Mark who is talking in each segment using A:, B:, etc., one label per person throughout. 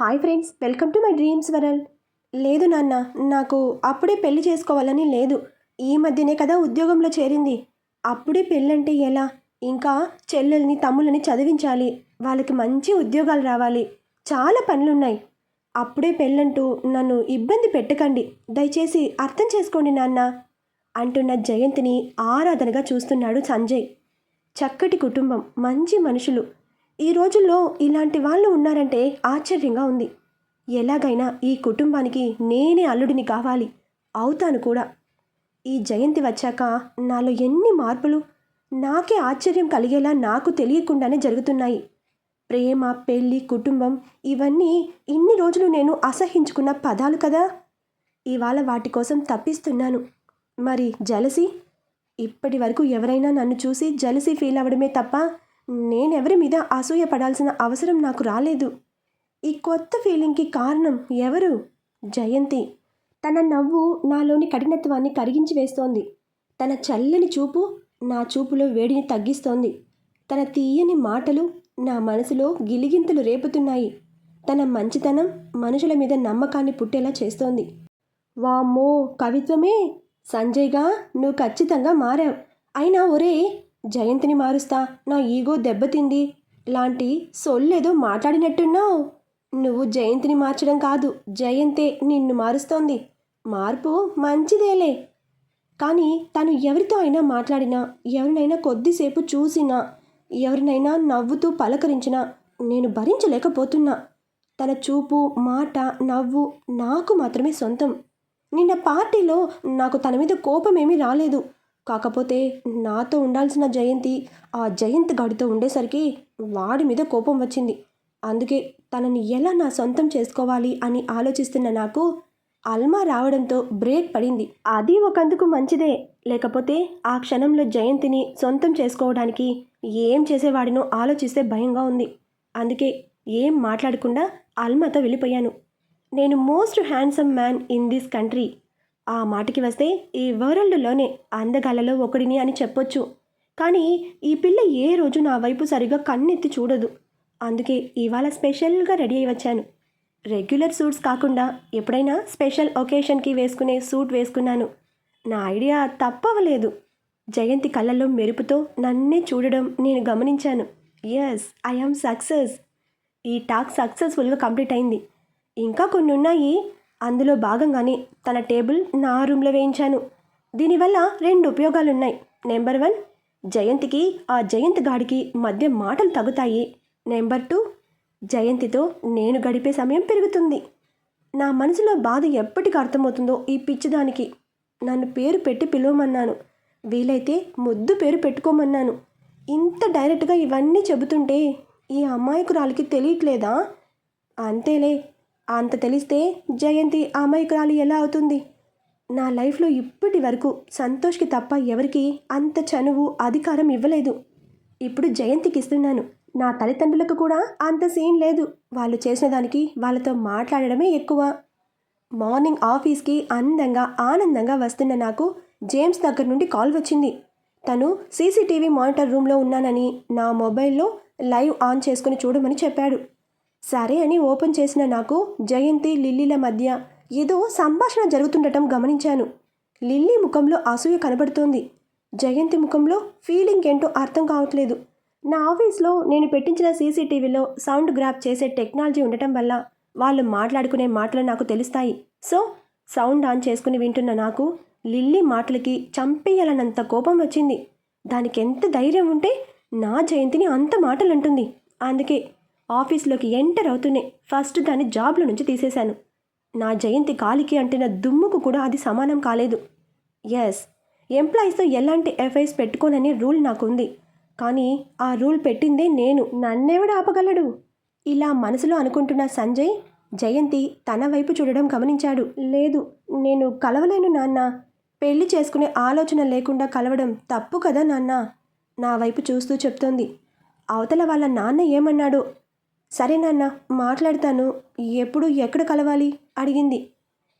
A: Hi friends welcome to my dreams world. లేదు నాన్న నాకు అప్పుడే పెళ్ళి చేసుకోవాలని లేదు. ఈ మధ్యనే కదా ఉద్యోగంలో చేరింది. అప్పుడే పెళ్ళంటే ఎలా? ఇంకా చెల్లెల్ని తమ్ముళ్ళని చదివించాలి. వాళ్ళకి మంచి ఉద్యోగాలు రావాలి. చాలా పనులున్నాయి. అప్పుడే పెళ్ళంటూ నన్ను ఇబ్బంది పెట్టకండి. దయచేసి అర్థం చేసుకోండి నాన్న అంటున్న జయంతిని ఆరాధనగా చూస్తున్నాడు సంజయ్. చక్కటి కుటుంబం మంచి మనుషులు. ఈ రోజుల్లో ఇలాంటి వాళ్ళు ఉన్నారంటే ఆశ్చర్యంగా ఉంది. ఎలాగైనా ఈ కుటుంబానికి నేనే అల్లుడిని కావాలి అవుతాను కూడా. ఈ జయంతి వచ్చాక నాలో ఎన్ని మార్పులు నాకే ఆశ్చర్యం కలిగేలా నాకు తెలియకుండానే జరుగుతున్నాయి. ప్రేమ పెళ్ళి కుటుంబం ఇవన్నీ ఇన్ని రోజులు నేను అసహించుకున్న పదాలు కదా. ఇవాళ వాటి కోసం తప్పిస్తున్నాను. మరి జలసి? ఇప్పటి వరకు ఎవరైనా నన్ను చూసి జలసి ఫీల్ అవ్వడమే తప్ప నేనెవరి మీద అసూయ పడాల్సిన అవసరం నాకు రాలేదు. ఈ కొత్త ఫీలింగ్కి కారణం ఎవరు? జయంతి. తన నవ్వు నాలోని కఠినత్వాన్ని కరిగించి వేస్తోంది. తన చల్లని చూపు నా చూపులో వేడిని తగ్గిస్తోంది. తన తీయని మాటలు నా మనసులో గిలిగింతలు రేపుతున్నాయి. తన మంచితనం మనుషుల మీద నమ్మకాన్ని పుట్టేలా చేస్తోంది. వామ్మో కవిత్వమే? సంజయ్గా నువ్వు ఖచ్చితంగా మారావు. అయినా ఒరే జయంతిని మారుస్తా నా ఈగో దెబ్బతింది. లాంటి సొల్లేదో మాట్లాడినట్టున్నావు. నువ్వు జయంతిని మార్చడం కాదు జయంతే నిన్ను మారుస్తోంది. మార్పు మంచిదేలే. కానీ తను ఎవరితో అయినా మాట్లాడినా ఎవరినైనా కొద్దిసేపు చూసినా ఎవరినైనా నవ్వుతూ పలకరించినా నేను భరించలేకపోతున్నా. తన చూపు మాట నవ్వు నాకు మాత్రమే సొంతం. నిన్న పార్టీలో నాకు తన మీద కోపమేమీ రాలేదు. కాకపోతే నాతో ఉండాల్సిన జయంతి ఆ జయంత్ గాడితో ఉండేసరికి వాడి మీద కోపం వచ్చింది. అందుకే తనని ఎలా నా సొంతం చేసుకోవాలి అని ఆలోచిస్తున్న నాకు అల్మా రావడంతో బ్రేక్ పడింది. అది ఒకందుకు మంచిదే. లేకపోతే ఆ క్షణంలో జయంతిని సొంతం చేసుకోవడానికి ఏం చేసేవాడినో ఆలోచిస్తే భయంగా ఉంది. అందుకే ఏం మాట్లాడకుండా అల్మాతో వెళ్ళిపోయాను. నేను most handsome man in this country. ఆ మాటకి వస్తే ఈ వరల్డ్లోనే అందగాలలో ఒకడిని అని చెప్పొచ్చు. కానీ ఈ పిల్ల ఏ రోజు నా వైపు సరిగా కన్నెత్తి చూడదు. అందుకే ఇవాళ స్పెషల్గా రెడీ అయి వచ్చాను. రెగ్యులర్ సూట్స్ కాకుండా ఎప్పుడైనా స్పెషల్ ఒకేషన్కి వేసుకునే సూట్ వేసుకున్నాను. నా ఐడియా తప్పవలేదు. జయంతి కళ్ళల్లో మెరుపుతో నన్నే చూడడం నేను గమనించాను. ఎస్ ఐఎమ్ సక్సెస్ ఈ టాక్ సక్సెస్ఫుల్గా కంప్లీట్ అయింది. ఇంకా కొన్ని ఉన్నాయి అందులో భాగంగానే తన టేబుల్ నా రూమ్లో వేయించాను. దీనివల్ల రెండు ఉపయోగాలు ఉన్నాయి నెంబర్ వన్ జయంతికి ఆ జయంత్ గాడికి మధ్య మాటలు తగ్గుతాయి. నెంబర్ టూ జయంతితో నేను గడిపే సమయం పెరుగుతుంది. నా మనసులో బాధ ఎప్పటికి అర్థమవుతుందో ఈ పిచ్చిదానికి. నన్ను పేరు పెట్టి పిలవమన్నాను. వీలైతే ముద్దు పేరు పెట్టుకోమన్నాను. ఇంత డైరెక్ట్గా ఇవన్నీ చెబుతుంటే ఈ అమాయకురాలికి తెలియట్లేదా? అంతేలే అంత తెలిస్తే జయంతి అమాయకురాలు ఎలా అవుతుంది? నా లైఫ్లో ఇప్పటి వరకు సంతోష్కి తప్ప ఎవరికి అంత చనువు అధికారం ఇవ్వలేదు. ఇప్పుడు జయంతికి ఇస్తున్నాను. నా తల్లిదండ్రులకు కూడా అంత సీన్ లేదు. వాళ్ళు చేసిన దానికి వాళ్ళతో మాట్లాడడమే ఎక్కువ. మార్నింగ్ ఆఫీస్కి అందంగా ఆనందంగా వస్తున్న నాకు జేమ్స్ దగ్గర నుండి కాల్ వచ్చింది. తను సీసీటీవీ మానిటర్ రూమ్లో ఉన్నానని నా మొబైల్లో లైవ్ ఆన్ చేసుకుని చూడమని చెప్పాడు. సరే అని ఓపెన్ చేసిన నాకు జయంతి లిల్లీల మధ్య ఏదో సంభాషణ జరుగుతుండటం గమనించాను. లిల్లీ ముఖంలో అసూయ కనబడుతోంది. జయంతి ముఖంలో ఫీలింగ్ ఏంటో అర్థం కావట్లేదు. నా ఆఫీస్లో నేను పెట్టించిన సీసీటీవీలో సౌండ్ గ్రాప్ చేసే టెక్నాలజీ ఉండటం వల్ల వాళ్ళు మాట్లాడుకునే మాటలు నాకు తెలుస్తాయి. సో సౌండ్ ఆన్ చేసుకుని వింటున్న నాకు లిల్లీ మాటలకి చంపేయాలన్నంత కోపం వచ్చింది. దానికి ఎంత ధైర్యం ఉంటే నా జయంతిని అంత మాటలు అంటుంది అందుకే ఆఫీస్లోకి ఎంటర్ అవుతూనే ఫస్ట్ దాన్ని జాబ్లో నుంచి తీసేశాను. నా జయంతి కాలికి అంటిన దుమ్ముకు కూడా అది సమానం కాలేదు. ఎస్ ఎంప్లాయీస్తో ఎలాంటి ఎఫ్ఐస్ పెట్టుకోననే రూల్ నాకుంది. కానీ ఆ రూల్ పెట్టిందే నేను. నన్నెవడు ఆపగలడు? ఇలా మనసులో అనుకుంటున్న సంజయ్ జయంతి తన వైపు చూడడం గమనించాడు. లేదు నేను కలవలేను నాన్న. పెళ్ళి చేసుకునే ఆలోచన లేకుండా కలవడం తప్పు కదా నాన్న. నా వైపు చూస్తూ చెప్తోంది. అవతల వాళ్ళ నాన్న ఏమన్నాడో సరే నాన్న మాట్లాడతాను. ఎప్పుడు ఎక్కడ కలవాలి? అడిగింది.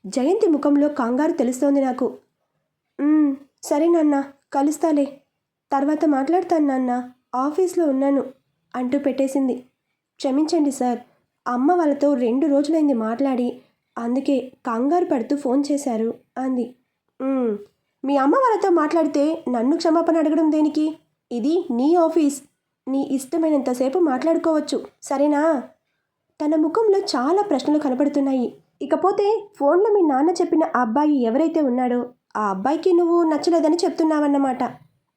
A: జయంతి ముఖంలో కంగారు తెలుస్తోంది నాకు. సరే నాన్న కలుస్తాలే. తర్వాత మాట్లాడతాను నాన్న. ఆఫీస్లో ఉన్నాను అంటూ పెట్టేసింది. క్షమించండి సార్. అమ్మ వాళ్ళతో రెండు రోజులైంది మాట్లాడి అందుకే కంగారు పడుతూ ఫోన్ చేశారు అంది. మీ అమ్మ వాళ్ళతో మాట్లాడితే నన్ను క్షమాపణ అడగడం దేనికి? ఇది నీ ఆఫీస్. నీ ఇష్టమైనంతసేపు మాట్లాడుకోవచ్చు. సరేనా? తన ముఖంలో చాలా ప్రశ్నలు కనపడుతున్నాయి. ఇకపోతే ఫోన్లో మీ నాన్న చెప్పిన అబ్బాయి ఎవరైతే ఉన్నాడో ఆ అబ్బాయికి నువ్వు నచ్చలేదని చెప్తున్నావన్నమాట.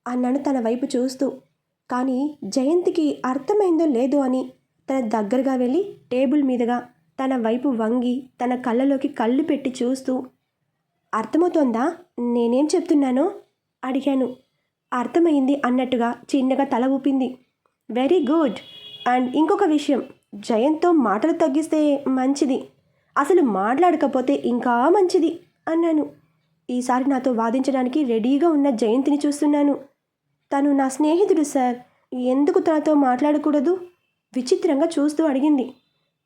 A: అన్నాను తన వైపు చూస్తూ. కానీ జయంతికి అర్థమైందో లేదో అని తన దగ్గరగా వెళ్ళి టేబుల్ మీదుగా తన వైపు వంగి తన కళ్ళలోకి కళ్ళు పెట్టి చూస్తూ అర్థమవుతోందా? నేనేం చెప్తున్నానో? అడిగాను. అర్థమైంది అన్నట్టుగా చిన్నగా తల ఊపింది. Very good. అండ్ ఇంకొక విషయం జయంతో మాటలు తగ్గిస్తే మంచిది. అసలు మాట్లాడకపోతే ఇంకా మంచిది అన్నాను. ఈసారి నాతో వాదించడానికి రెడీగా ఉన్న జయంతిని చూస్తున్నాను. తను నా స్నేహితుడు సార్. ఎందుకు తనతో మాట్లాడకూడదు? విచిత్రంగా చూస్తూ అడిగింది.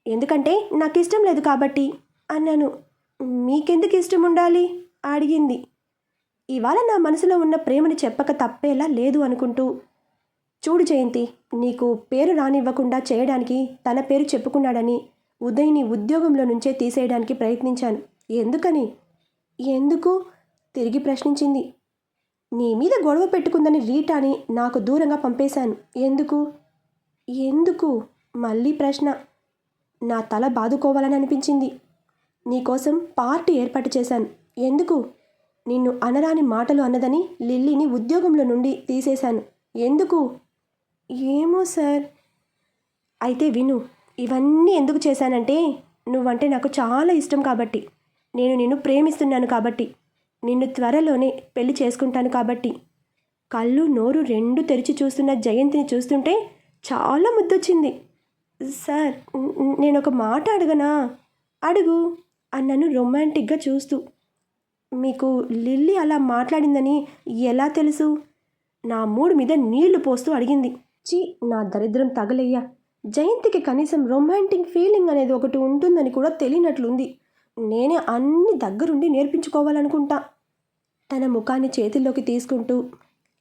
A: ఎందుకంటే నాకు ఇష్టం లేదు కాబట్టి అన్నాను. మీకెందుకు ఇష్టం ఉండాలి? అడిగింది. ఇవాళ నా మనసులో ఉన్న ప్రేమని చెప్పక తప్పేలా లేదు అనుకుంటూ చూడు జయంతి నీకు పేరు రానివ్వకుండా చేయడానికి తన పేరు చెప్పుకున్నాడని ఉదయ్ని ఉద్యోగంలో నుంచే తీసేయడానికి ప్రయత్నించాను. ఎందుకని? ఎందుకు? తిరిగి ప్రశ్నించింది. నీ మీద గొడవ పెట్టుకుందని రీటాని నాకు దూరంగా పంపేశాను. ఎందుకు? ఎందుకు? మళ్ళీ ప్రశ్న. నా తల బాదుకోవాలని అనిపించింది. నీకోసం పార్టీ ఏర్పాటు చేశాను. ఎందుకు? నిన్ను అనరాని మాటలు అన్నదని లిల్లీని ఉద్యోగంలో నుండి తీసేశాను. ఎందుకు? ఏమో సార్. అయితే విను ఇవన్నీ ఎందుకు చేశానంటే నువ్వంటే నాకు చాలా ఇష్టం కాబట్టి. నేను నిన్ను ప్రేమిస్తున్నాను కాబట్టి. నిన్ను త్వరలోనే పెళ్ళి చేసుకుంటాను కాబట్టి. కళ్ళు నోరు రెండు తెరిచి చూస్తున్న జయంతిని చూస్తుంటే చాలా ముద్దొచ్చింది. సార్ నేను ఒక మాట అడగనా? అడుగు అన్నను రొమాంటిక్గా చూస్తూ. మీకు లిల్లీ అలా మాట్లాడిందని ఎలా తెలుసు? నా మూడు మీద నీళ్ళు పోస్తూ అడిగింది. చీ నా దరిద్రం తగలయ్యా. జయంతికి కనీసం రొమాంటిక్ ఫీలింగ్ అనేది ఒకటి ఉంటుందని కూడా తెలియనట్లుంది. నేనే అన్ని దగ్గరుండి నేర్పించుకోవాలనుకుంటా. తన ముఖాన్ని చేతుల్లోకి తీసుకుంటూ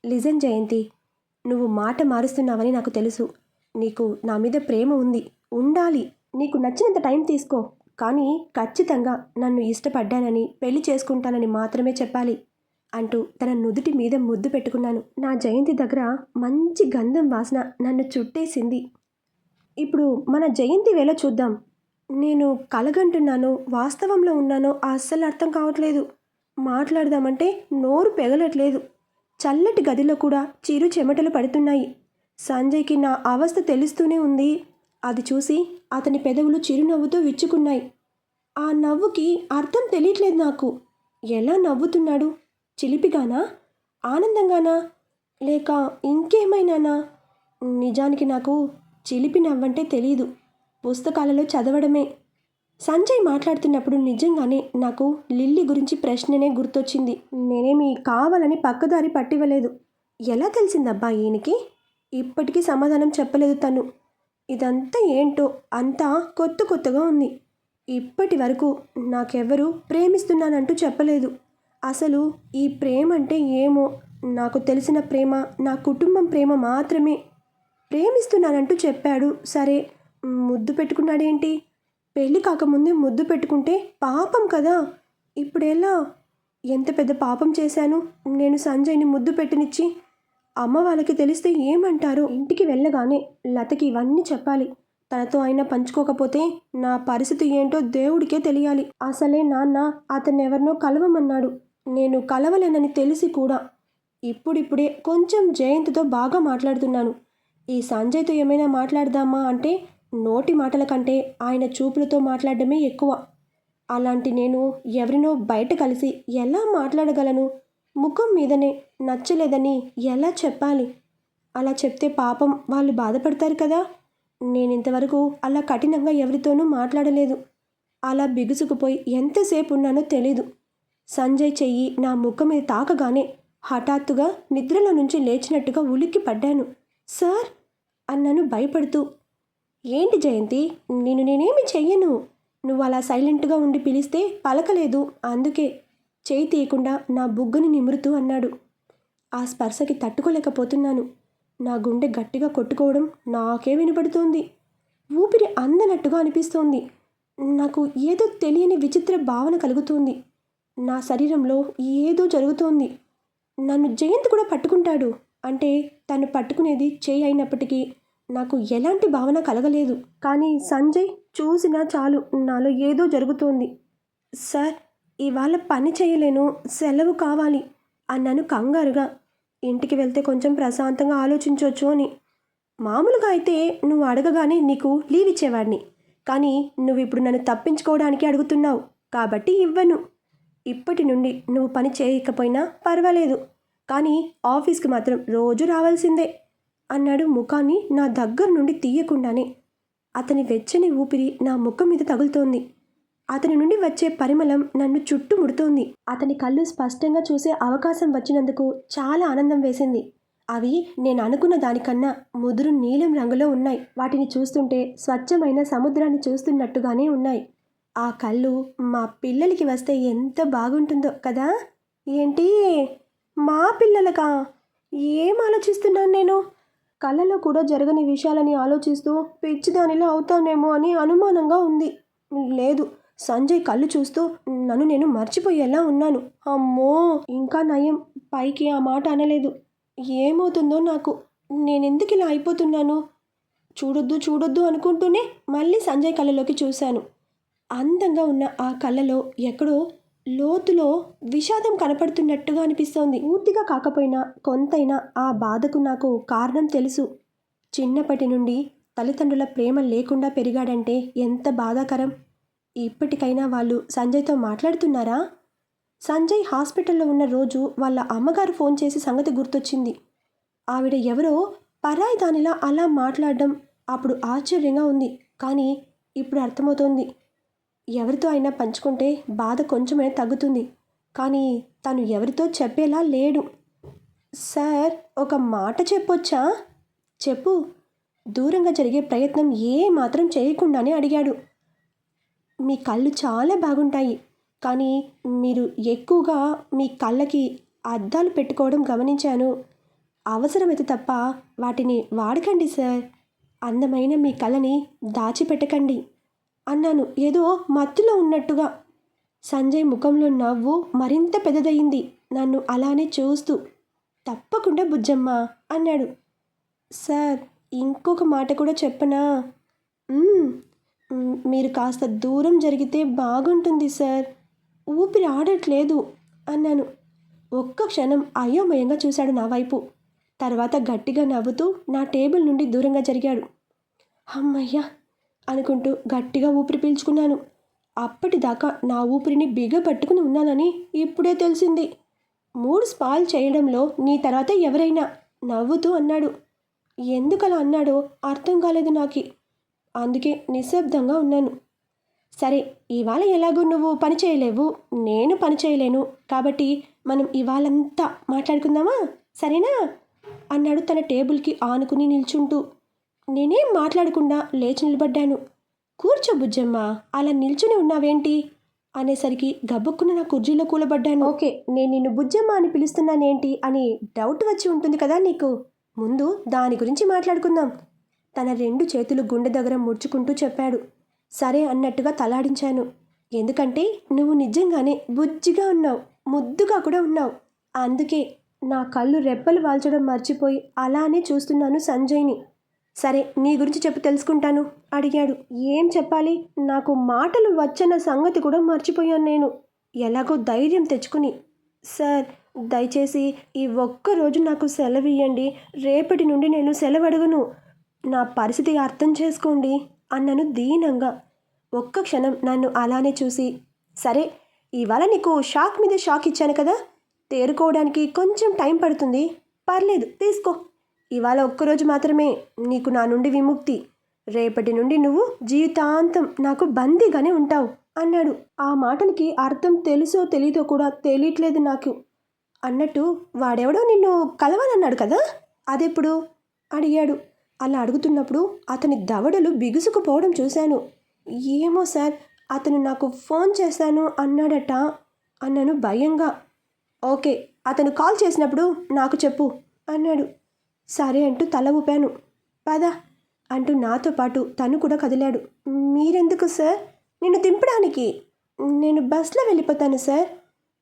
A: లిజన్ జయంతి నువ్వు మాట మారుస్తున్నావని నాకు తెలుసు. నీకు నా మీద ప్రేమ ఉంది. ఉండాలి. నీకు నచ్చినంత టైం తీసుకో. కానీ ఖచ్చితంగా నన్ను ఇష్టపడ్డానని పెళ్ళి చేసుకుంటానని మాత్రమే చెప్పాలి. అంటూ తన నుదుటి మీద ముద్దు పెట్టుకున్నాను. నా జయంతి దగ్గర మంచి గంధం వాసన నన్ను చుట్టేసింది. ఇప్పుడు మన జయంతి వేళ చూద్దాం. నేను కలగంటున్నానో వాస్తవంలో ఉన్నానో అస్సలు అర్థం కావట్లేదు. మాట్లాడదామంటే నోరు పెగలట్లేదు. చల్లటి గదిలో కూడా చిరు చెమటలు పడుతున్నాయి. సంజయ్కి నా అవస్థ తెలుస్తూనే ఉంది. అది చూసి అతని పెదవులు చిరునవ్వుతో విచ్చుకున్నాయి. ఆ నవ్వుకి అర్థం తెలియట్లేదు నాకు. ఎలా నవ్వుతున్నాడు? చిలిపిగానా? ఆనందంగానా? లేక ఇంకేమైనానా? నిజానికి నాకు చిలిపి నవ్వంటే తెలీదు. పుస్తకాలలో చదవడమే. సంజయ్ మాట్లాడుతున్నప్పుడు నిజంగానే నాకు లిల్లీ గురించి ప్రశ్ననే గుర్తొచ్చింది. నేనేమి కావాలని పక్కదారి పట్టివ్వలేదు. ఎలా తెలిసిందబ్బా ఈయనకి? ఇప్పటికీ సమాధానం చెప్పలేదు తను. ఇదంతా ఏంటో అంతా కొత్త కొత్తగా ఉంది. ఇప్పటి వరకు నాకెవ్వరూ ప్రేమిస్తున్నానంటూ చెప్పలేదు. అసలు ఈ ప్రేమ అంటే ఏమో? నాకు తెలిసిన ప్రేమ నా కుటుంబం ప్రేమ మాత్రమే. ప్రేమిస్తున్నానంటూ చెప్పాడు. సరే ముద్దు పెట్టుకున్నాడేంటి? పెళ్ళి కాకముందే ముద్దు పెట్టుకుంటే పాపం కదా? ఇప్పుడెలా? ఎంత పెద్ద పాపం చేశాను? నేను సంజయ్ని ముద్దు పెట్టినిచ్చి అమ్మ వాళ్ళకి తెలిస్తే ఏమంటారో? ఇంటికి వెళ్ళగానే లతకి ఇవన్నీ చెప్పాలి. తనతో అయినా పంచుకోకపోతే నా పరిస్థితి ఏంటో దేవుడికే తెలియాలి. అసలే నాన్న అతన్ని ఎవరినో కలవమన్నాడు. నేను కలవలేనని తెలిసి కూడా ఇప్పుడిప్పుడే కొంచెం జయంత్తో బాగా మాట్లాడుతున్నాను. ఈ సంజయ్తో ఏమైనా మాట్లాడదామా అంటే నోటి మాటల కంటే ఆయన చూపులతో మాట్లాడడమే ఎక్కువ. అలాంటి నేను ఎవరినో బయట కలిసి ఎలా మాట్లాడగలను? ముఖం మీదనే నచ్చలేదని ఎలా చెప్పాలి? అలా చెప్తే పాపం వాళ్ళు బాధపడతారు కదా? నేను ఇంతవరకు అలా కఠినంగా ఎవరితోనూ మాట్లాడలేదు. అలా బిగుసుకుపోయి ఎంతసేపు ఉన్నానో తెలీదు. సంజయ్ చెయ్యి నా ముఖం మీద తాకగానే హఠాత్తుగా నిద్రలో నుంచి లేచినట్టుగా ఉలిక్కి పడ్డాను. సార్! అన్నాను భయపడుతూ. ఏంటి జయంతి? నేను నేనేమి చెయ్యను? నువ్వు అలా సైలెంట్గా ఉండి పిలిస్తే పలకలేదు. అందుకే చేయి తీయకుండా నా బుగ్గని నిమురుతూ అన్నాడు. ఆ స్పర్శకి తట్టుకోలేకపోతున్నాను. నా గుండె గట్టిగా కొట్టుకోవడం నాకే వినపడుతోంది. ఊపిరి అందనట్టుగా అనిపిస్తోంది. నాకు ఏదో తెలియని విచిత్ర భావన కలుగుతోంది. నా శరీరంలో ఏదో జరుగుతోంది. నన్ను జయంత్ కూడా పట్టుకుంటాడు. అంటే తను పట్టుకునేది చేయి అయినప్పటికీ నాకు ఎలాంటి భావన కలగలేదు. కానీ సంజయ్ చూసినా చాలు నాలో ఏదో జరుగుతోంది. సార్ ఇవాళ పని చేయలేను సెలవు కావాలి అన్నాను కంగారుగా. ఇంటికి వెళ్తే కొంచెం ప్రశాంతంగా ఆలోచించవచ్చు అని. మామూలుగా అయితే నువ్వు అడగగానే నీకు లీవ్ ఇచ్చేవాడిని. కానీ నువ్వు ఇప్పుడు నన్ను తప్పించుకోవడానికి అడుగుతున్నావు. కాబట్టి ఇవ్వను. ఇప్పటి నుండి నువ్వు పని చేయకపోయినా పర్వాలేదు. కానీ ఆఫీస్కి మాత్రం రోజు రావాల్సిందే అన్నాడు ముఖాన్ని నా దగ్గర నుండి తీయకుండానే. అతని వెచ్చని ఊపిరి నా ముఖం మీద తగులుతోంది. అతని నుండి వచ్చే పరిమళం నన్ను చుట్టుముడుతోంది. అతని కళ్ళు స్పష్టంగా చూసే అవకాశం వచ్చినందుకు చాలా ఆనందం వేసింది. అవి నేను అనుకున్న దానికన్నా ముదురు నీలం రంగులో ఉన్నాయి. వాటిని చూస్తుంటే స్వచ్ఛమైన సముద్రాన్ని చూస్తున్నట్టుగానే ఉన్నాయి. ఆ కళ్ళు మా పిల్లలకి వస్తే ఎంత బాగుంటుందో కదా? ఏంటి? మా పిల్లలకా? ఏం ఆలోచిస్తున్నాను నేను? కళ్ళలో కూడా జరగని విషయాలని ఆలోచిస్తూ పిచ్చిదానిలో అవుతానేమో అని అనుమానంగా ఉంది. లేదు సంజయ్ కళ్ళు చూస్తూ నన్ను నేను మర్చిపోయేలా ఉన్నాను. అమ్మో! ఇంకా నయం. పైకి ఆ మాట అనలేదు. ఏమవుతుందో నాకు. నేనెందుకు ఇలా అయిపోతున్నాను? చూడొద్దు చూడొద్దు అనుకుంటూనే మళ్ళీ సంజయ్ కళ్ళలోకి చూశాను. అందంగా ఉన్న ఆ కళ్ళలో ఎక్కడో లోతులో విషాదం కనపడుతున్నట్టుగా అనిపిస్తోంది. పూర్తిగా కాకపోయినా కొంతైనా ఆ బాధకు నాకు కారణం తెలుసు. చిన్నప్పటి నుండి తల్లిదండ్రుల ప్రేమ లేకుండా పెరిగాడంటే ఎంత బాధాకరం. ఇప్పటికైనా వాళ్ళు సంజయ్తో మాట్లాడుతున్నారా? సంజయ్ హాస్పిటల్లో ఉన్న రోజు వాళ్ళ అమ్మగారు ఫోన్ చేసి సంగతి గుర్తొచ్చింది. ఆవిడ ఎవరో పరాయి దానిలా అలా మాట్లాడడం అప్పుడు ఆశ్చర్యంగా ఉంది. కానీ ఇప్పుడు అర్థమవుతోంది. ఎవరితో అయినా పంచుకుంటే బాధ కొంచెమే తగ్గుతుంది. కానీ తను ఎవరితో చెప్పేలా లేడు. సార్ ఒక మాట చెప్పొచ్చా? చెప్పు. దూరంగా జరిగే ప్రయత్నం ఏ మాత్రం చేయకుండానే అడిగాడు. మీ కళ్ళు చాలా బాగుంటాయి. కానీ మీరు ఎక్కువగా మీ కళ్ళకి అద్దాలు పెట్టుకోవడం గమనించాను. అవసరమైతే తప్ప వాటిని వాడకండి సార్. అందమైన మీ కళ్ళని దాచిపెట్టకండి. అన్నాను. ఏదో మత్తులో ఉన్నట్టుగా. సంజయ్ ముఖంలో నవ్వు మరింత పెద్దదయ్యింది. నన్ను అలానే చూస్తూ తప్పకుండా బుజ్జమ్మ అన్నాడు. సార్ ఇంకొక మాట కూడా చెప్పనా? మీరు కాస్త దూరం జరిగితే బాగుంటుంది సార్. ఊపిరి ఆడట్లేదు అన్నాను. ఒక్క క్షణం అయోమయంగా చూశాడు నా వైపు. తర్వాత గట్టిగా నవ్వుతూ నా టేబుల్ నుండి దూరంగా జరిగాడు. అమ్మయ్యా అనుకుంటూ గట్టిగా ఊపిరి పీల్చుకున్నాను. అప్పటిదాకా నా ఊపిరిని బిగపట్టుకుని ఉన్నానని ఇప్పుడే తెలిసింది. మూడు స్పాల్ చేయడంలో నీ తర్వాత ఎవరైనా నవ్వుతూ అన్నాడు. ఎందుకలా అన్నాడో అర్థం కాలేదు నాకు. అందుకే నిశ్శబ్దంగా ఉన్నాను. సరే ఇవాళ ఎలాగో నువ్వు పని చేయలేవు నేను పని చేయలేను కాబట్టి మనం ఇవాళంతా మాట్లాడుకుందామా? సరేనా? అన్నాడు తన టేబుల్కి ఆనుకుని నిల్చుంటూ. నేనేం మాట్లాడకుండా లేచి నిలబడ్డాను. కూర్చో బుజ్జమ్మ అలా నిల్చుని ఉన్నావేంటి? అనేసరికి గబ్బుక్కున నా కుర్జీలో కూలబడ్డాను. ఓకే నేను నిన్ను బుజ్జమ్మ అని పిలుస్తున్నానేంటి అని డౌట్ వచ్చి ఉంటుంది కదా నీకు? ముందు దాని గురించి మాట్లాడుకుందాం. తన రెండు చేతులు గుండె దగ్గర ముడుచుకుంటూ చెప్పాడు. సరే అన్నట్టుగా తలాడించాను. ఎందుకంటే నువ్వు నిజంగానే బుజ్జిగా ఉన్నావు ముద్దుగా కూడా ఉన్నావు. అందుకే నా కళ్ళు రెప్పలు వాల్చడం మర్చిపోయి అలానే చూస్తున్నాను సంజయ్ని. సరే నీ గురించి చెప్పు తెలుసుకుంటాను అడిగాడు. ఏం చెప్పాలి? నాకు మాటలు వచ్చన్న సంగతి కూడా మర్చిపోయాను నేను. ఎలాగో ధైర్యం తెచ్చుకుని సార్ దయచేసి ఈ ఒక్క రోజు నాకు సెలవు ఇవ్వండి రేపటి నుండి నేను సెలవు అడగను నా పరిస్థితి అర్థం చేసుకోండి అన్నను దీనంగా. ఒక్క క్షణం నన్ను అలానే చూసి సరే ఇవాళ నీకు షాక్ మీద షాక్ ఇచ్చాను కదా? తేరుకోవడానికి కొంచెం టైం పడుతుంది. పర్లేదు తీసుకో. ఇవాళ ఒక్కరోజు మాత్రమే నీకు నా నుండి విముక్తి. రేపటి నుండి నువ్వు జీవితాంతం నాకు బందీగానే ఉంటావు అన్నాడు. ఆ మాటలకి అర్థం తెలుసో తెలీదో కూడా తెలియట్లేదు నాకు. అన్నట్టు వాడెవడో నిన్ను కలవాలన్నాడు కదా? అదెప్పుడు? అడిగాడు. అలా అడుగుతున్నప్పుడు అతని దవడలు బిగుసుకుపోవడం చూశాను. ఏమో సార్ అతను నాకు ఫోన్ చేశాను అన్నాడట అన్నాను భయంగా. ఓకే అతను కాల్ చేసినప్పుడు నాకు చెప్పు అన్నాడు. సరే అంటూ తల ఊపాను. పద అంటూ నాతో పాటు తను కూడా కదిలాడు. మీరెందుకు సార్? నిన్ను దింపడానికి? నేను బస్లో వెళ్ళిపోతాను సార్.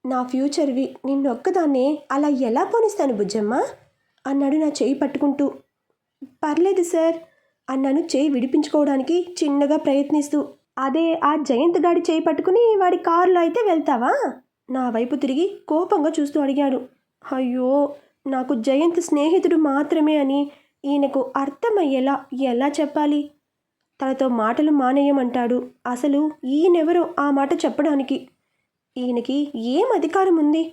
A: నా ఫ్యూచర్వి నిన్ను ఒక్కదాన్నే అలా ఎలా పోనిస్తాను బుజ్జమ్మ? అన్నాడు నా చేయి పట్టుకుంటూ. పర్లేదు సార్ అన్నాను చేయి విడిపించుకోవడానికి చిన్నగా ప్రయత్నిస్తూ. అదే ఆ జయంత్ గాడి చేయి పట్టుకుని వాడి కారులో అయితే వెళ్తావా? నా వైపు తిరిగి కోపంగా చూస్తూ అడిగాడు. అయ్యో నాకు జయంత్ స్నేహితుడు మాత్రమే అని ఈయనకు అర్థమయ్యేలా ఎలా చెప్పాలి? తనతో మాటలు మానేయమంటాడు. అసలు ఈయనెవరో ఆ మాట చెప్పడానికి? ఈయనకి ఏం అధికారం ఉంది?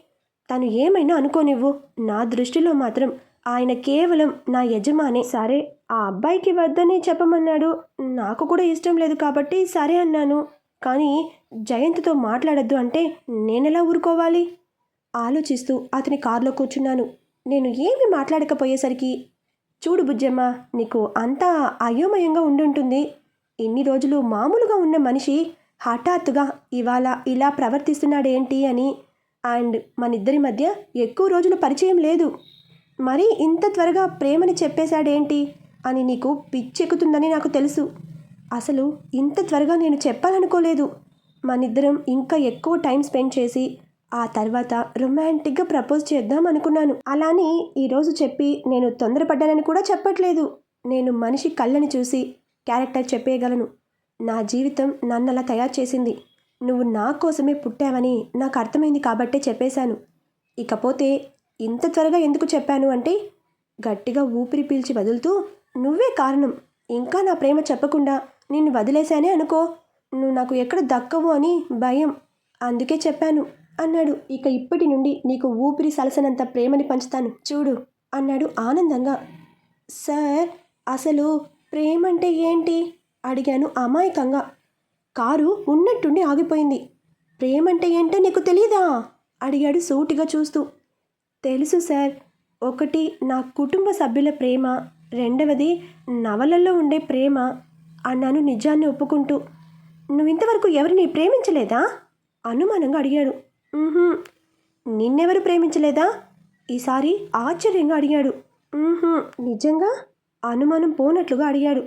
A: తను ఏమైనా అనుకోనివ్వు. నా దృష్టిలో మాత్రం ఆయన కేవలం నా యజమానే. సరే ఆ అబ్బాయికి వద్దని చెప్పమన్నాడు. నాకు కూడా ఇష్టం లేదు కాబట్టి సరే అన్నాను. కానీ జయంత్తో మాట్లాడద్దు అంటే నేనెలా ఊరుకోవాలి? ఆలోచిస్తూ అతని కారులో కూర్చున్నాను. నేను ఏమి మాట్లాడకపోయేసరికి చూడు బుజ్జమ్మ నీకు అంతా అయోమయంగా ఉండుంటుంది. ఇన్ని రోజులు మామూలుగా ఉన్న మనిషి హఠాత్తుగా ఇవాళ ఇలా ప్రవర్తిస్తున్నాడేంటి అని. అండ్ మనిద్దరి మధ్య ఎక్కువ రోజులు పరిచయం లేదు. మరి ఇంత త్వరగా ప్రేమని చెప్పేశాడేంటి అని నీకు పిచ్చెక్కుతుందని నాకు తెలుసు. అసలు ఇంత త్వరగా నేను చెప్పాలనుకోలేదు. మనిద్దరం ఇంకా ఎక్కువ టైం స్పెండ్ చేసి ఆ తర్వాత రొమాంటిక్గా ప్రపోజ్ చేద్దాం అనుకున్నాను. అలాని ఈరోజు చెప్పి నేను తొందరపడ్డానని కూడా చెప్పట్లేదు. నేను మనిషి కళ్ళని చూసి క్యారెక్టర్ చెప్పేయగలను. నా జీవితం నన్ను అలా తయారు చేసింది. నువ్వు నా కోసమే పుట్టావని నాకు అర్థమైంది కాబట్టే చెప్పేశాను. ఇకపోతే ఇంత త్వరగా ఎందుకు చెప్పాను అంటే గట్టిగా ఊపిరి పీల్చి వదులుతూ నువ్వే కారణం. ఇంకా నా ప్రేమ చెప్పకుండా నిన్ను వదిలేశానే అనుకో. నువ్వు నాకు ఎక్కడ దక్కవు అని భయం. అందుకే చెప్పాను. అన్నాడు. ఇక ఇప్పటి నుండి నీకు ఊపిరి సలసనంత ప్రేమని పంచుతాను. చూడు అన్నాడు ఆనందంగా. సార్ అసలు ప్రేమ అంటే ఏంటి? అడిగాను అమాయకంగా. కారు ఉన్నట్టుండి ఆగిపోయింది. ప్రేమంటే ఏంటో నీకు తెలీదా? అడిగాడు సూటిగా చూస్తూ. తెలుసు సార్ ఒకటి నా కుటుంబ సభ్యుల ప్రేమ రెండవది నవలల్లో ఉండే ప్రేమ అన్నాను నిజాన్ని ఒప్పుకుంటూ. నువ్వు ఇంతవరకు ఎవరిని ప్రేమించలేదా? అనుమానంగా అడిగాడు. నిన్నెవరు ప్రేమించలేదా? ఈసారి ఆశ్చర్యంగా అడిగాడు. నిజంగా? అనుమానం పోనట్లుగా అడిగాడు.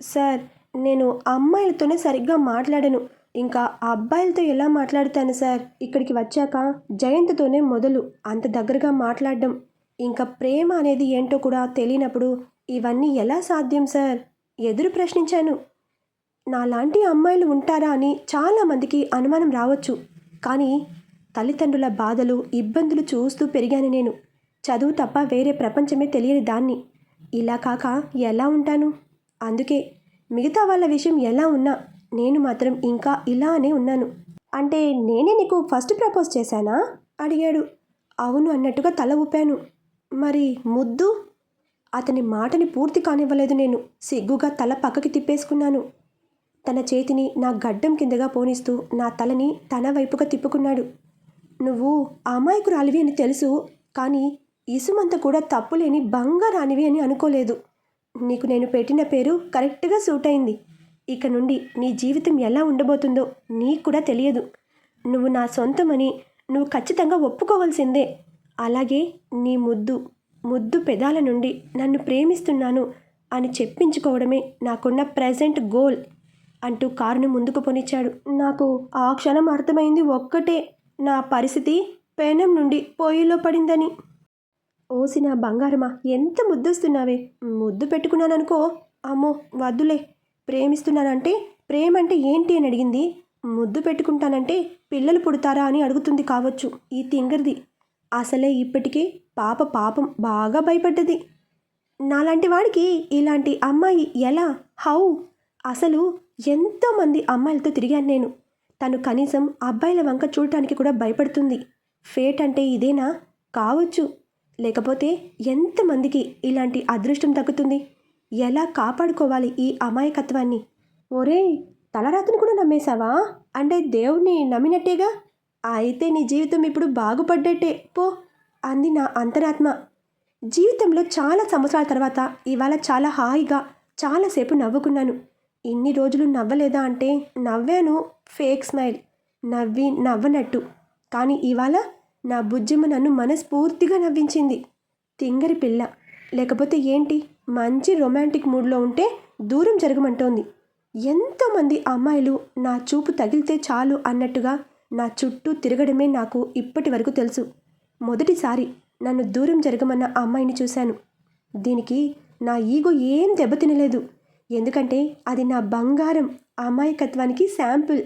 A: సార్ నేను అమ్మాయిలతోనే సరిగ్గా మాట్లాడను. ఇంకా అబ్బాయిలతో ఎలా మాట్లాడతాను సార్? ఇక్కడికి వచ్చాక జయంత్తోనే మొదలు. అంత దగ్గరగా మాట్లాడడం. ఇంకా ప్రేమ అనేది ఏంటో కూడా తెలియనప్పుడు ఇవన్నీ ఎలా సాధ్యం సార్? ఎదురు ప్రశ్నించాను. నాలాంటి అమ్మాయిలు ఉంటారా అని చాలామందికి అనుమానం రావచ్చు. కానీ తల్లిదండ్రుల బాధలు ఇబ్బందులు చూస్తూ పెరిగాను నేను. చదువు తప్ప వేరే ప్రపంచమే తెలియని దాన్ని. ఇలా కాక ఎలా ఉంటాను? అందుకే మిగతా వాళ్ళ విషయం ఎలా ఉన్నా నేను మాత్రం ఇంకా ఇలానే ఉన్నాను. అంటే నేనే నీకు ఫస్ట్ ప్రపోజ్ చేశానా? అడిగాడు. అవును అన్నట్టుగా తల ఊపాను. మరి ముద్దు? అతని మాటని పూర్తి కానివ్వలేదు నేను. సిగ్గుగా తల పక్కకి తిప్పేసుకున్నాను. తన చేతిని నా గడ్డం కిందగా పోనిస్తూ నా తలని తన వైపుగా తిప్పుకున్నాడు. నువ్వు అమాయకురాలివి అని తెలుసు కానీ ఇసుమంత కూడా తప్పులేని బంగారానివి అని అనుకోలేదు. నీకు నేను పెట్టిన పేరు కరెక్ట్గా సూట్ అయింది. ఇక నుండి నీ జీవితం ఎలా ఉండబోతుందో నీకు కూడా తెలియదు. నువ్వు నా సొంతమని నువ్వు ఖచ్చితంగా ఒప్పుకోవాల్సిందే. అలాగే నీ ముద్దు ముద్దు పెదాల నుండి నన్ను ప్రేమిస్తున్నాను అని చెప్పించుకోవడమే నాకున్న ప్రజెంట్ గోల్ అంటూ కారును ముందుకు పొనిచ్చాడు. నాకు ఆ క్షణం అర్థమైంది ఒక్కటే. నా పరిస్థితి పెనం నుండి పొయ్యిలో పడిందని. ఓసిన బంగారమా ఎంత ముద్దొస్తున్నావే? ముద్దు పెట్టుకున్నాననుకో? అమ్మో వద్దులే. ప్రేమిస్తున్నానంటే ప్రేమ అంటే ఏంటి అని అడిగింది. ముద్దు పెట్టుకుంటానంటే పిల్లలు పుడతారా అని అడుగుతుంది కావచ్చు. ఈ తింగర్ది. అసలే ఇప్పటికే పాప పాపం బాగా భయపడ్డది. నాలాంటి వాడికి ఇలాంటి అమ్మాయి ఎలా? హౌ? అసలు ఎంతోమంది అమ్మాయిలతో తిరిగాను నేను. తను కనీసం అబ్బాయిల వంక చూడటానికి కూడా భయపడుతుంది. ఫేట్ అంటే ఇదేనా? కావచ్చు. లేకపోతే ఎంతమందికి ఇలాంటి అదృష్టం తగ్గుతుంది? ఎలా కాపాడుకోవాలి ఈ అమాయకత్వాన్ని? ఒరే తలరాతను కూడా నమ్మేశావా? అంటే దేవుణ్ణి నమ్మినట్టేగా? అయితే నీ జీవితం ఇప్పుడు బాగుపడ్డట్టే. పో అంది నా అంతరాత్మ. జీవితంలో చాలా సంవత్సరాల తర్వాత ఇవాళ చాలా హాయిగా చాలాసేపు నవ్వుకున్నాను. ఇన్ని రోజులు నవ్వలేదా అంటే నవ్వాను ఫేక్ స్మైల్. నవ్వి నవ్వనట్టు. కానీ ఇవాళ నా బుజ్జిమ్మ నన్ను మనస్ఫూర్తిగా నవ్వించింది. తింగరి పిల్ల. లేకపోతే ఏంటి? మంచి రొమాంటిక్ మూడ్లో ఉంటే దూరం జరగమంటోంది. ఎంతోమంది అమ్మాయిలు నా చూపు తగిలితే చాలు అన్నట్టుగా నా చుట్టూ తిరగడమే నాకు ఇప్పటి వరకు తెలుసు. మొదటిసారి నన్ను దూరం జరగమన్న అమ్మాయిని చూశాను. దీనికి నా ఈగో ఏం దెబ్బతినలేదు. ఎందుకంటే అది నా బంగారం అమాయకత్వానికి శాంపుల్.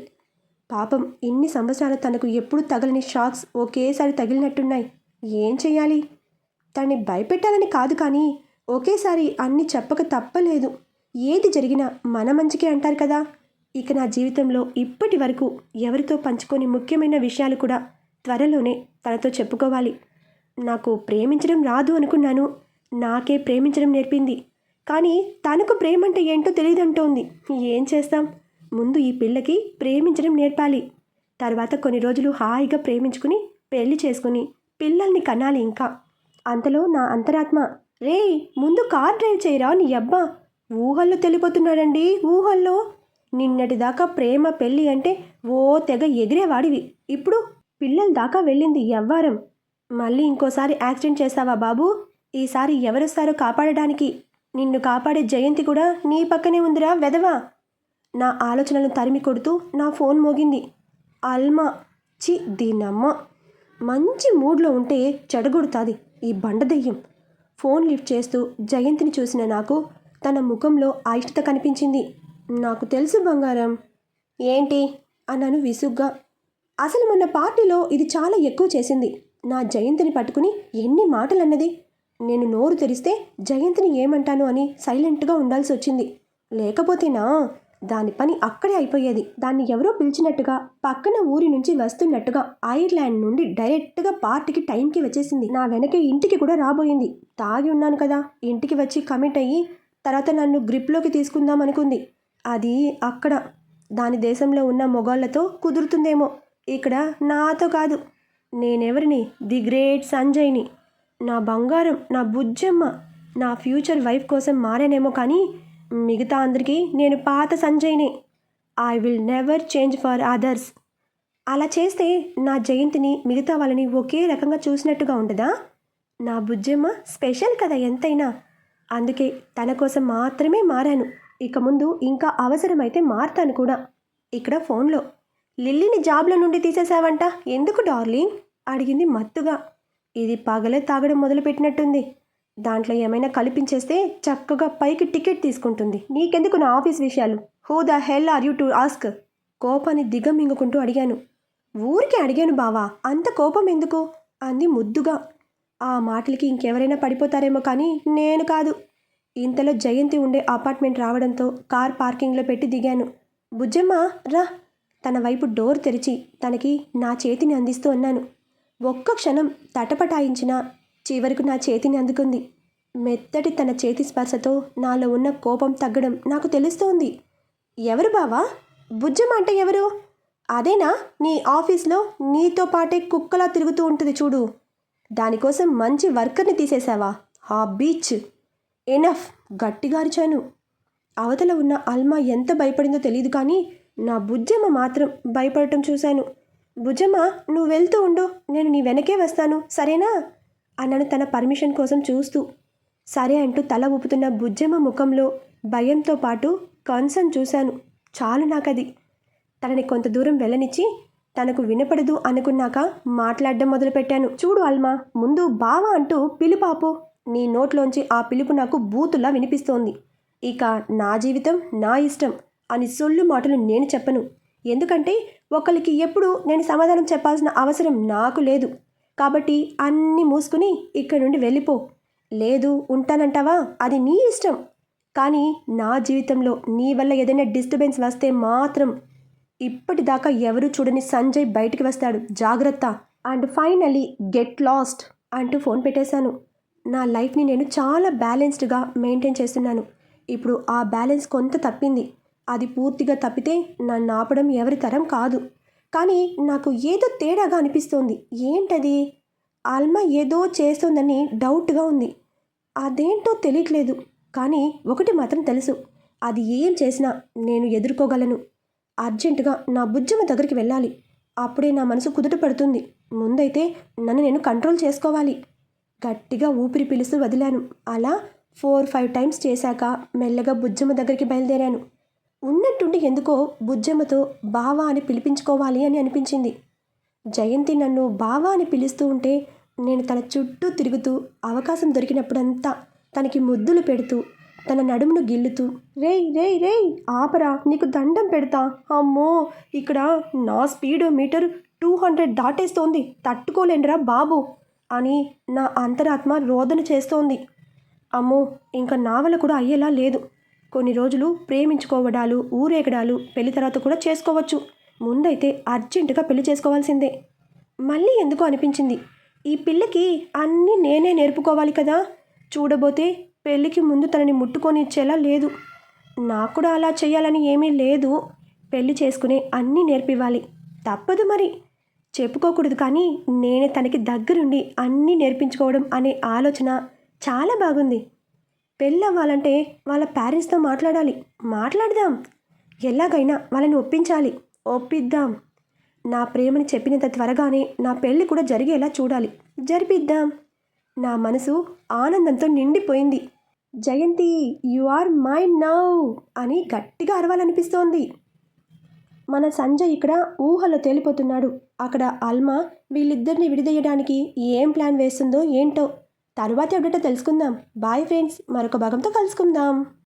A: పాపం ఇన్ని సంవత్సరాలు తనకు ఎప్పుడు తగలని షాక్స్ ఒకేసారి తగిలినట్టున్నాయి. ఏం చేయాలి తన్ని భయపెట్టాలని కాదు కానీ ఒకేసారి అన్ని చెప్పక తప్పలేదు. ఏది జరిగినా మన మంచికే అంటారు కదా. ఇక నా జీవితంలో ఇప్పటి వరకు ఎవరితో పంచుకొని ముఖ్యమైన విషయాలు కూడా త్వరలోనే తనతో చెప్పుకోవాలి. నాకు ప్రేమించడం రాదు అనుకున్నాను. నాకే ప్రేమించడం నేర్పింది. కానీ తనకు ప్రేమ అంటే ఏంటో తెలియదంటోంది ఏం చేస్తాం? ముందు ఈ పిల్లకి ప్రేమించడం నేర్పాలి. తర్వాత కొన్ని రోజులు హాయిగా ప్రేమించుకుని పెళ్ళి చేసుకుని పిల్లల్ని కనాలి ఇంకా. అంతలో నా అంతరాత్మ రే ముందు కార్ డ్రైవ్ చేయరా నీ అబ్బా? ఊహల్లో తెలిపోతున్నాడండి ఊహల్లో. నిన్నటిదాకా ప్రేమ పెళ్ళి అంటే ఓ తెగ ఎగిరేవాడివి. ఇప్పుడు పిల్లల దాకా వెళ్ళింది ఎవ్వారం మళ్ళీ ఇంకోసారి యాక్సిడెంట్ చేస్తావా బాబు? ఈసారి ఎవరొస్తారో కాపాడడానికి నిన్ను కాపాడే జయంతి కూడా నీ పక్కనే ఉందిరా వెదవా నా ఆలోచనలను తరిమి కొడుతూ నా ఫోన్ మోగింది. అల్మా. చి దీనమ్మ. మంచి మూడ్లో ఉంటే చెడగొడుతుంది ఈ బండదెయ్యం ఫోన్ లిఫ్ట్ చేస్తూ జయంతిని చూసిన నాకు తన ముఖంలో అయిష్టత కనిపించింది. నాకు తెలుసు బంగారం. ఏంటి? అన్నాను విసుగ్గా. అసలు మొన్న పార్టీలో ఇది చాలా ఎక్కువ చేసింది. నా జయంతిని పట్టుకుని ఎన్ని మాటలు అన్నది నేను నోరు తెరిస్తే జయంతిని ఏమంటాను అని సైలెంట్గా ఉండాల్సి వచ్చింది లేకపోతేనా దాని పని అక్కడే అయిపోయేది. దాన్ని ఎవరో పిలిచినట్టుగా పక్కన ఊరి నుంచి వస్తున్నట్టుగా ఐర్లాండ్ నుండి డైరెక్ట్గా పార్టీకి టైంకి వచ్చేసింది. నా వెనకే ఇంటికి కూడా రాబోయింది. తాగి ఉన్నాను కదా. ఇంటికి వచ్చి కమిట్ అయ్యి తర్వాత నన్ను గ్రిప్లోకి తీసుకుందాం అనుకుంది అది అక్కడ. దాని దేశంలో ఉన్న మొగాళ్ళతో కుదురుతుందేమో. ఇక్కడ నాతో కాదు. నేనెవరిని? ది గ్రేట్ సంజయ్ని. నా బంగారం నా బుజ్జమ్మ నా ఫ్యూచర్ వైఫ్ కోసం మారానేమో కానీ మిగతా అందరికీ నేను పాత సంజయ్నే. I will never change for others అలా చేస్తే నా జయంతిని మిగతా వాళ్ళని ఒకే రకంగా చూసినట్టుగా ఉండదా? నా బుజ్జమ్మ స్పెషల్ కదా ఎంతైనా. అందుకే తన కోసం మాత్రమే మారాను. ఇక ముందు ఇంకా అవసరమైతే మారతాను కూడా. ఇక్కడ ఫోన్లో లిల్లీని జాబ్లో నుండి తీసేశావంట. ఎందుకు డార్లింగ్? అడిగింది మత్తుగా. ఇది పగలే తాగడం మొదలుపెట్టినట్టుంది. దాంట్లో ఏమైనా కల్పించేస్తే చక్కగా పైకి టికెట్ తీసుకుంటుంది. నీకెందుకు నా ఆఫీస్ విషయాలు? Who the hell are you to ask? కోపాన్ని దిగమింగుకుంటూ అడిగాను. ఊరికి అడిగాను బావా అంత కోపం ఎందుకు? అంది ముద్దుగా. ఆ మాటలకి ఇంకెవరైనా పడిపోతారేమో కానీ నేను కాదు. ఇంతలో జయంతి ఉండే అపార్ట్మెంట్ రావడంతో కార్ పార్కింగ్లో పెట్టి దిగాను. బుజ్జమ్మ రా. తన వైపు డోర్ తెరిచి తనకి నా చేతిని అందిస్తూ అన్నాను. ఒక్క క్షణం తటపటాయించిన చివరకు నా చేతిని అందుకుంది. మెత్తటి తన చేతి స్పర్శతో నాలో ఉన్న కోపం తగ్గడం నాకు తెలుస్తోంది. ఎవరు బావా? బుజ్జం అంటే ఎవరు? అదేనా? నీ ఆఫీస్లో నీతో పాటే కుక్కలా తిరుగుతూ ఉంటుంది చూడు. దానికోసం మంచి వర్కర్ని తీసేశావా? ఆ బీచ్. ఎనఫ్. గట్టిగా అరిచాను అవతల ఉన్న అల్మా ఎంత భయపడిందో తెలియదు కానీ నా బుజ్జమ్మ మాత్రం భయపడటం చూశాను. బుజ్జమ్మ నువ్వు వెళ్తూ ఉండు. నేను నీ వెనకే వస్తాను. సరేనా? అన్నాను తన పర్మిషన్ కోసం చూస్తూ. సరే అంటూ తల ఊపుతున్న బుజ్జమ్మ ముఖంలో భయంతో పాటు కన్సర్న్ చూశాను. చాలు నాకది. తనని కొంత దూరం వెళ్ళనిచ్చి తనకు వినపడదు అనుకున్నాక మాట్లాడడం మొదలుపెట్టాను. చూడు అల్మా ముందు బావ అంటూ పిలుపాపు నీ నోట్లోంచి ఆ పిలుపు నాకు బూతులా వినిపిస్తోంది. ఇక నా జీవితం నా ఇష్టం అని సొల్లు మాటలు నేను చెప్పను. ఎందుకంటే ఒకరికి ఎప్పుడు నేను సమాధానం చెప్పాల్సిన అవసరం నాకు లేదు. కాబట్టి అన్నీ మూసుకుని ఇక్కడి నుండి వెళ్ళిపో. లేదు ఉంటానంటావా? అది నీ ఇష్టం. కానీ నా జీవితంలో నీ వల్ల ఏదైనా డిస్టర్బెన్స్ వస్తే మాత్రం ఇప్పటిదాకా ఎవరు చూడని సంజయ్ బయటికి వస్తాడు. జాగ్రత్త. అండ్ ఫైనలీ గెట్ లాస్ట్ అంటూ ఫోన్ పెట్టేశాను. నా లైఫ్ని నేను చాలా బ్యాలెన్స్డ్గా మెయింటైన్ చేస్తున్నాను. ఇప్పుడు ఆ బ్యాలెన్స్ కొంత తప్పింది. అది పూర్తిగా తప్పితే నన్ను ఆపడం ఎవరి తరం కాదు. కానీ నాకు ఏదో తేడాగా అనిపిస్తోంది. ఏంటది? ఆల్మా ఏదో చేస్తోందని డౌట్గా ఉంది. అదేంటో తెలియట్లేదు. కానీ ఒకటి మాత్రం తెలుసు. అది ఏం చేసినా నేను ఎదుర్కోగలను. అర్జెంటుగా నా బుజ్జమ్మ దగ్గరికి వెళ్ళాలి. అప్పుడే నా మనసు కుదుట పడుతుంది. ముందైతే నన్ను నేను కంట్రోల్ చేసుకోవాలి. గట్టిగా ఊపిరి పిలుస్తూ వదిలాను. అలా ఫోర్ ఫైవ్ టైమ్స్ చేశాక మెల్లగా బుజ్జమ్మ దగ్గరికి బయలుదేరాను. ఉన్నట్టుండి ఎందుకో బుజ్జమ్మతో బావా అని పిలిపించుకోవాలి అని అనిపించింది. జయంతి నన్ను బావా అని పిలుస్తూ ఉంటే నేను తన చుట్టూ తిరుగుతూ అవకాశం దొరికినప్పుడంతా తనకి ముద్దులు పెడుతూ తన నడుమును గిల్లుతూ రేయ్ రేయ్ రేయ్ ఆపరా నీకు దండం పెడతా. అమ్మో ఇక్కడ నా స్పీడో మీటర్ టూ హండ్రెడ్ దాటేస్తోంది. తట్టుకోలేండిరా బాబు అని నా అంతరాత్మ రోదన చేస్తోంది. అమ్మో ఇంకా నావల కూడా అయ్యేలా లేదు. కొన్ని రోజులు ప్రేమించుకోవడాలు ఊరేగడాలు పెళ్ళి తర్వాత కూడా చేసుకోవచ్చు. ముందైతే అర్జెంటుగా పెళ్ళి చేసుకోవాల్సిందే. మళ్ళీ ఎందుకో అనిపించింది? ఈ పిల్లకి అన్నీ నేనే నేర్పుకోవాలి కదా? చూడబోతే పెళ్ళికి ముందు తనని ముట్టుకొని ఇచ్చేలా లేదు. నాకు కూడా అలా చేయాలని ఏమీ లేదు. పెళ్ళి చేసుకునే అన్నీ నేర్పివ్వాలి. తప్పదు మరి. చెప్పుకోకూడదు కానీ నేనే తనకి దగ్గరుండి అన్నీ నేర్పించుకోవడం అనే ఆలోచన చాలా బాగుంది. పెళ్ళి అవ్వాలంటే వాళ్ళ పేరెంట్స్తో మాట్లాడాలి. మాట్లాడదాం. ఎలాగైనా వాళ్ళని ఒప్పించాలి. ఒప్పిద్దాం. నా ప్రేమని చెప్పినంత త్వరగానే నా పెళ్ళి కూడా జరిగేలా చూడాలి. జరిపిద్దాం. నా మనసు ఆనందంతో నిండిపోయింది. Jayanti you are my now అని గట్టిగా అరవాలనిపిస్తోంది. మన సంజయ్ ఇక్కడ ఊహలో తేలిపోతున్నాడు. అక్కడ అల్మా వీళ్ళిద్దరిని విడిదీయడానికి ఏం ప్లాన్ వేస్తుందో ఏంటో తరువాతి అప్డేట్ తెలుసుకుందాం. బాయ్ ఫ్రెండ్స్ మరొక భాగంతో కలుసుకుందాం.